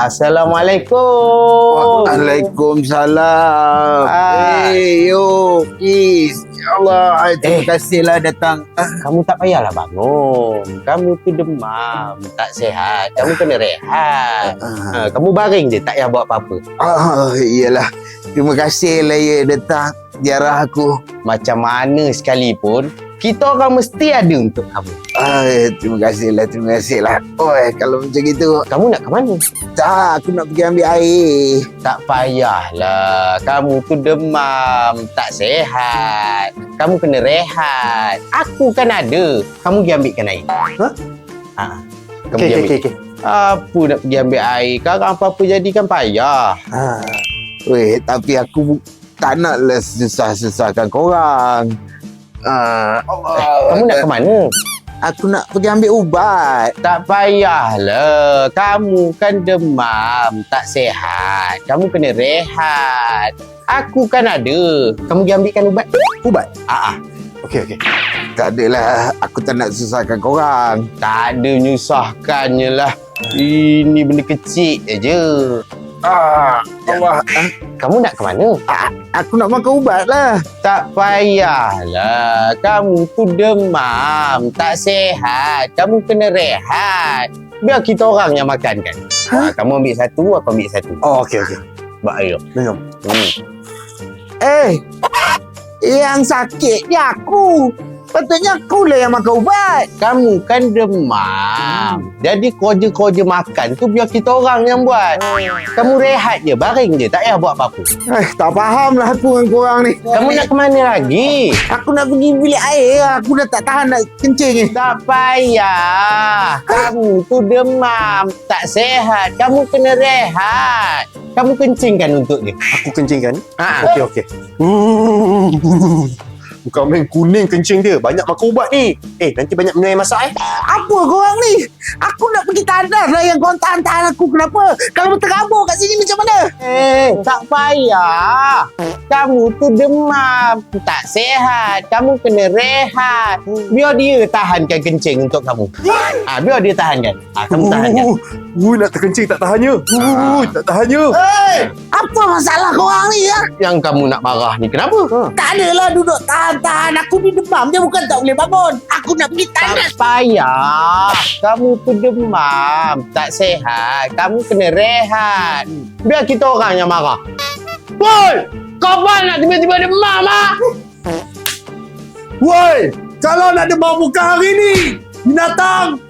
Assalamualaikum. Waalaikumsalam. Ah. Eh, yo, Is. Ya Allah, terima Eh. kasihlah datang. Kamu tak payahlah bangun. Kamu tu demam, tak sehat. Kamu kena rehat. Ah, Ha, kamu baring je, tak payah buat apa-apa. ah, iyalah. Terima kasihlah ya datang ziarah aku. Macam mana sekalipun, kita orang mesti ada untuk kamu. Ah, terima kasihlah, terima kasihlah. Oh, kalau macam itu, Kamu nak ke mana? tak, aku nak pergi ambil air. Tak payahlah. Kamu tu demam, tak sehat. Kamu kena rehat. Aku kan ada. Kamu pergi ambilkan air. Ha? Ha. Kamu pergi okey, ambil. okey. okey. Apa nak pergi ambil air? Sekarang apa-apa jadi kan payah. Ha. Weh, tapi aku tak naklah susah-susahkan korang. Ah, Kamu nak ke mana? Aku nak pergi ambil ubat. Tak payahlah. Kamu kan demam, tak sehat. Kamu kena rehat. Aku kan ada. Kamu pergi ambilkan ubat. Ubat? Ah, ah. Okey, okey. Tak adalah, aku tak nak susahkan korang. tak ada nyusahkannya lah. Ini benda kecil je. Ah, Allah. Kamu nak ke mana? Aku nak makan ubat lah. Tak payahlah. Kamu tu demam, tak sehat. Kamu kena rehat. Biar kita orang yang makan kan. Ha? kamu ambil satu, aku ambil satu. Oh, okey, okey. Buat air. Minum. Hmm. Eh, yang sakit ni aku. Patutnya aku lah yang makan ubat. Kamu kan demam. Jadi kerja-kerja makan tu biar kita orang yang buat. Kamu rehat je, baring je. Tak payah buat apa-apa. Eh, tak faham lah aku dengan korang ni. Kamu nak ke mana lagi? Aku nak pergi bilik air. Aku dah tak tahan nak kencing ni. Tak payah. Kamu tu demam, tak sehat. Kamu kena rehat. Kamu kencingkan untuk dia. Aku kencingkan. Ha. Okey, okey. Bukan main kuning kencing dia. Banyak makan ubat ni. Eh, nanti banyak air masak eh. Apa korang ni? Aku nak pergi tandas lah yang korang tahan-tahan aku. Kenapa? Kalau terkabur kat sini macam mana? Eh, tak payah. Kamu tu demam, tak sehat. Kamu kena rehat. Biar dia tahankan kencing untuk kamu. Ah, biar dia tahankan. Ah, kamu tahankan. Uh, uh, nak terkencing tak tahannya. Uh, tak tahannya. Hei! Apa masalah korang ni ya? Yang kamu nak marah ni kenapa? Tak adalah duduk tahan-tahan. Aku ni demam je bukan tak boleh bangun. Aku nak pergi tandas. Tak payah. Kamu tu demam, tak sehat. Kamu kena rehat. Biar kita orang yang marah. Woi! Kau apa nak tiba-tiba demam, ah? Woi, kalau nak demam bukan hari ni. Binatang,